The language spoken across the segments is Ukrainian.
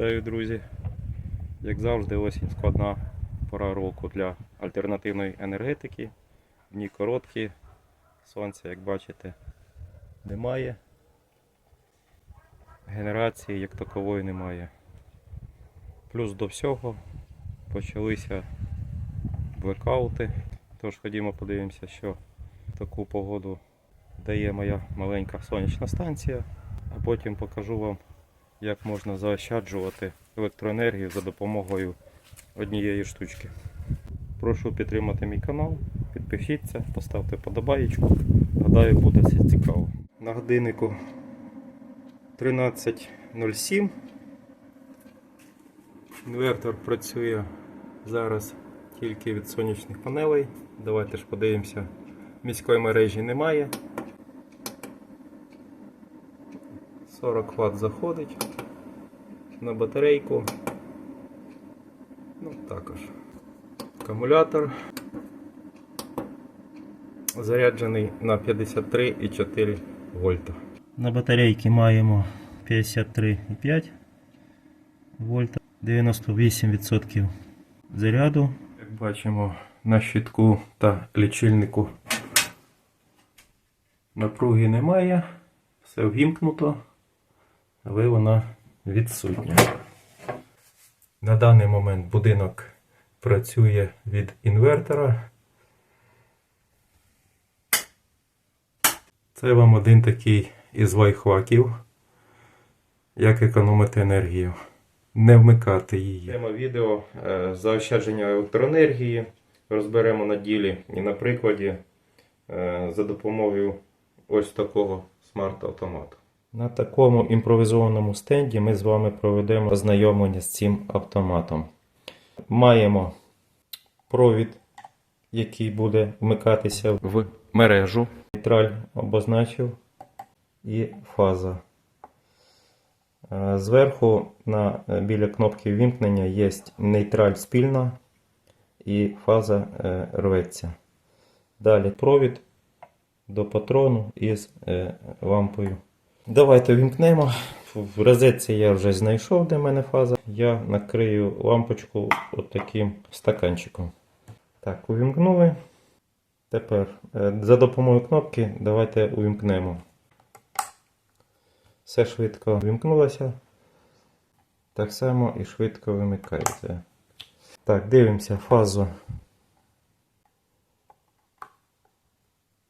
Вітаю, друзі! Як завжди, осінь складна пора року для альтернативної енергетики. Дні короткі, сонця, як бачите, немає. Генерації як такової немає. Плюс до всього почалися блекаути. Тож ходімо подивимося, що в таку погоду дає моя маленька сонячна станція, а потім покажу вам як можна заощаджувати електроенергію за допомогою однієї штучки. Прошу підтримати мій канал, підпишіться, поставте подобаєчку. Гадаю, буде все цікаво. На годиннику 13.07. Інвертор працює зараз тільки від сонячних панелей. Давайте ж подивимося. Міської мережі немає. 40 Вт заходить на батарейку. Ну, також. Акумулятор заряджений на 53,4 вольта. На батарейці маємо 53,5 вольта, 98% заряду. Як бачимо на щитку та лічильнику напруги немає, все ввімкнуто але вона відсутня. На даний момент будинок працює від інвертора. Це вам один такий із лайфхаків, як економити енергію. Не вмикати її. Тема відео е, заощадження електроенергії. Розберемо на ділі і на прикладі е, за допомогою ось такого смарт-автомату. На такому імпровізованому стенді ми з вами проведемо ознайомлення з цим автоматом. Маємо провід, який буде вмикатися в мережу. Нейтраль обозначив і фаза. Е, Зверху на, е, біля кнопки ввімкнення є нейтраль спільна і фаза е, рветься. Далі провід до патрону із лампою. Давайте вімкнемо. В розетці я вже знайшов, де в мене фаза. Я накрию лампочку отаким стаканчиком. Так, увімкнули. Тепер е, за допомогою кнопки давайте увімкнемо. Все швидко вімкнулося. Так само і швидко вимикається. Так, дивимося фазу.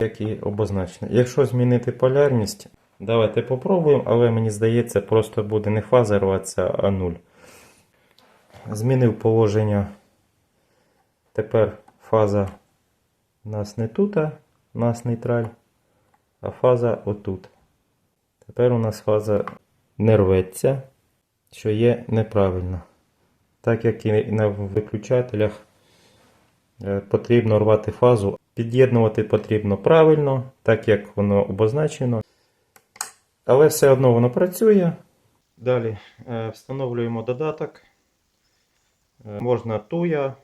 Як і обозначено. Якщо змінити полярність, Давайте попробуємо, але мені здається, просто буде не фаза рватися, а нуль. Змінив положення. Тепер фаза у нас не тут, у нас нейтраль, а фаза отут. Тепер у нас фаза не рветься, що є неправильно. Так як і на виключателях е, потрібно рвати фазу. Під'єднувати потрібно правильно, так як воно обозначено. Але все одно воно працює. Далі е, встановлюємо додаток. Е, можна Tuya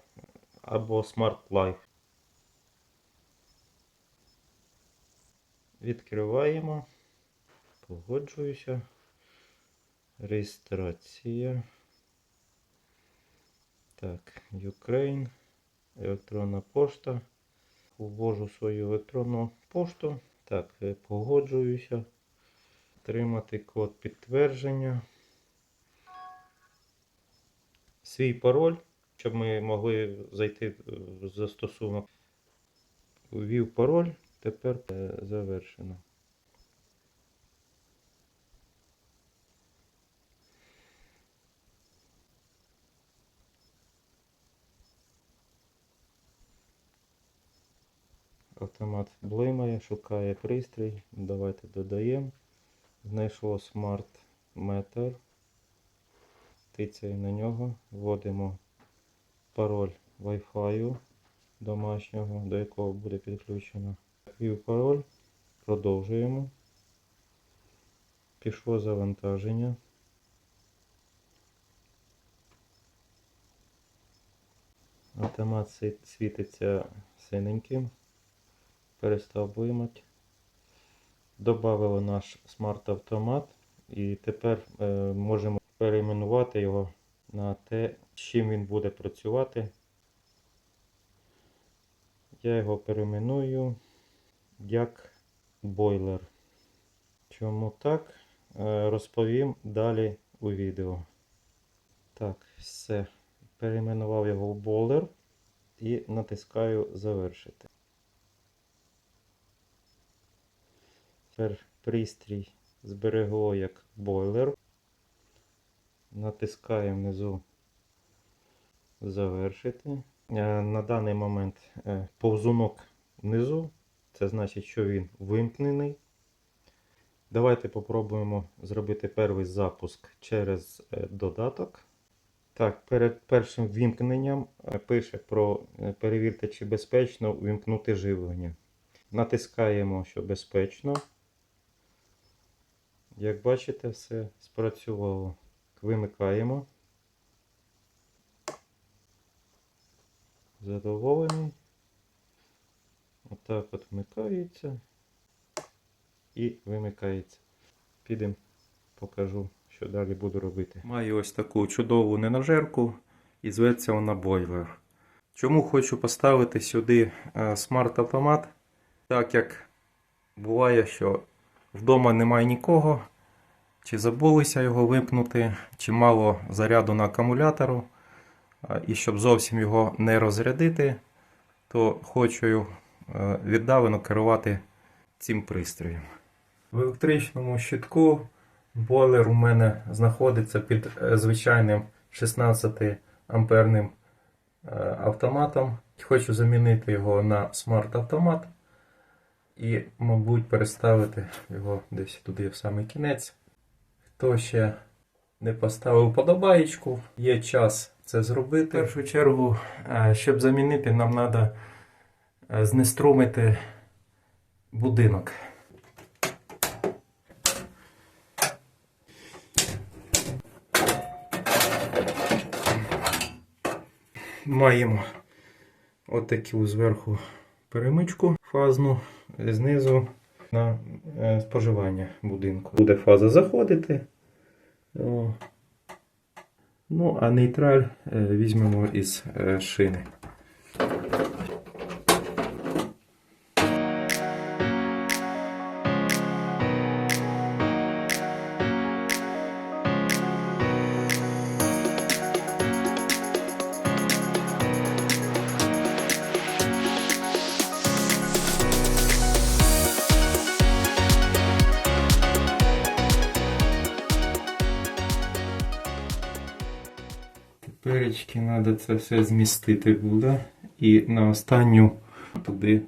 або Smart Life. Відкриваємо. Погоджуюся. Реєстрація. Так, Ukraine. Електронна пошта. Ввожу свою електронну пошту. Так, е, погоджуюся. Отримати код підтвердження. Свій пароль, щоб ми могли зайти в застосунок. Ввів пароль, тепер завершено. Автомат блимає, шукає пристрій. Давайте додаємо. Знайшло Smart Meter. Тицяємо на нього, вводимо пароль Wi-Fi домашнього, до якого буде підключено. Ввів пароль, продовжуємо. Пішло завантаження. Автомат світиться синеньким. Перестав блимати. Добавили наш смарт-автомат і тепер е, можемо перейменувати його на те, з чим він буде працювати. Я його перейменую як бойлер. Чому так? Е, Розповім далі у відео. Так, все. Перейменував його в бойлер і натискаю завершити. Тепер пристрій зберегло як бойлер. Натискаємо внизу завершити. Е, На даний момент е, повзунок внизу. Це значить, що він вимкнений. Давайте попробуємо зробити перший запуск через е, додаток. Так, перед першим вімкненням пише про перевірте, чи безпечно вімкнути живлення. Натискаємо, що безпечно. Як бачите, все спрацювало. Вимикаємо. Задоволений. Отак от вмикається і вимикається. Підемо, покажу, що далі буду робити. Маю ось таку чудову ненажерку і зветься вона бойлер. Чому хочу поставити сюди е, смарт-автомат? Так як буває, що вдома немає нікого, чи забулися його вимкнути, чи мало заряду на акумулятору. І щоб зовсім його не розрядити, то хочу е, віддалено керувати цим пристроєм. В електричному щитку бойлер у мене знаходиться під е, звичайним 16 амперним е, автоматом. Хочу замінити його на смарт-автомат і, мабуть, переставити його десь туди в самий кінець. Хто ще не поставив подобаєчку, є час це зробити. В першу чергу, е, щоб замінити, нам треба знеструмити будинок. Маємо отаку зверху перемичку фазну, знизу на е, споживання будинку. Буде фаза заходити. Ну, а нейтраль е, візьмемо із е, шини. Теперечки треба це все змістити буде. І на останню туди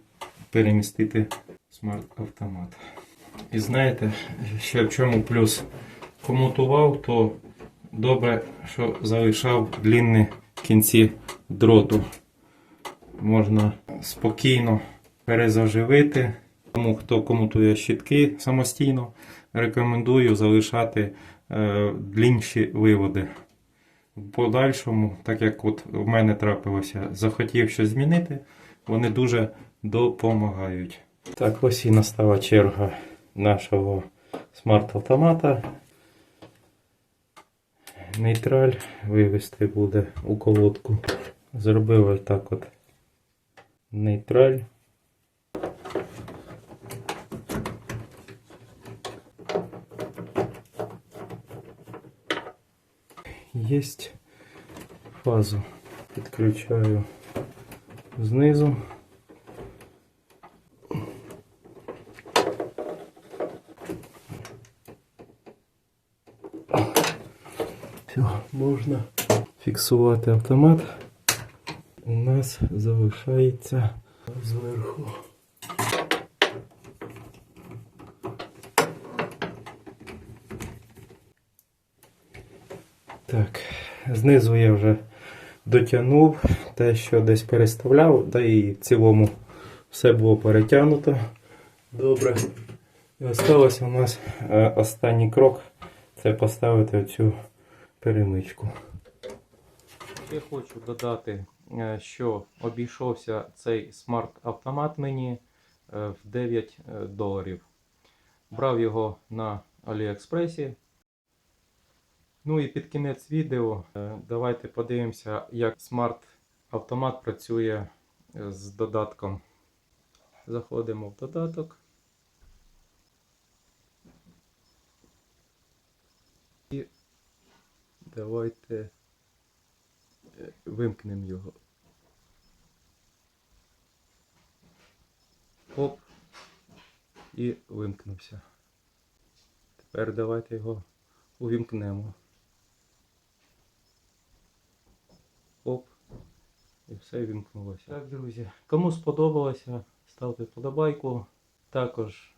перемістити смарт-автомат. І знаєте, ще в чому плюс комутував, то добре, що залишав длінні кінці дроту. Можна спокійно перезаживити. Тому хто комутує щитки самостійно, рекомендую залишати е, длінші виводи. В подальшому, так як от в мене трапилося, захотів щось змінити, вони дуже допомагають. Так, ось і настала черга нашого смарт-автомата. Нейтраль вивести буде у колодку. Зробив ось так от нейтраль. Есть фазу. Підключаю знизу. Все, можна фіксувати автомат. У нас залишається зверху. Так, знизу я вже дотягнув те, що десь переставляв, та і в цілому все було перетягнуто. Добре. І осталось у нас е, останній крок це поставити оцю перемичку. Ще хочу додати, е, що обійшовся цей смарт-автомат мені е, в 9 е, доларів. Брав його на Аліекспресі. Ну і під кінець відео е, давайте подивимося, як смарт-автомат працює е, з додатком. Заходимо в додаток. І давайте е, вимкнемо його. Оп. І вимкнувся. Тепер давайте його увімкнемо. Оп. І все вімкнулося. Так, друзі, кому сподобалося, ставте вподобайку. Також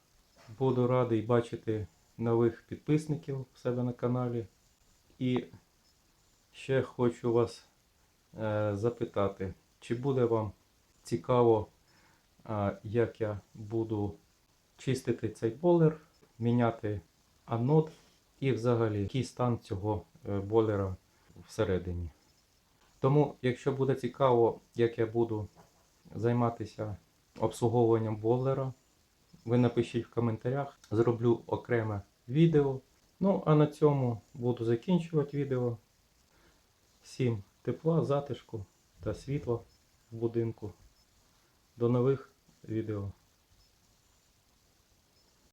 буду радий бачити нових підписників в себе на каналі. І ще хочу вас е, запитати, чи буде вам цікаво, е, як я буду чистити цей бойлер, міняти анод і взагалі який стан цього е, бойлера всередині. Тому, якщо буде цікаво, як я буду займатися обслуговуванням бойлера, ви напишіть в коментарях, зроблю окреме відео. Ну, а на цьому буду закінчувати відео. Всім тепла, затишку та світла в будинку. До нових відео.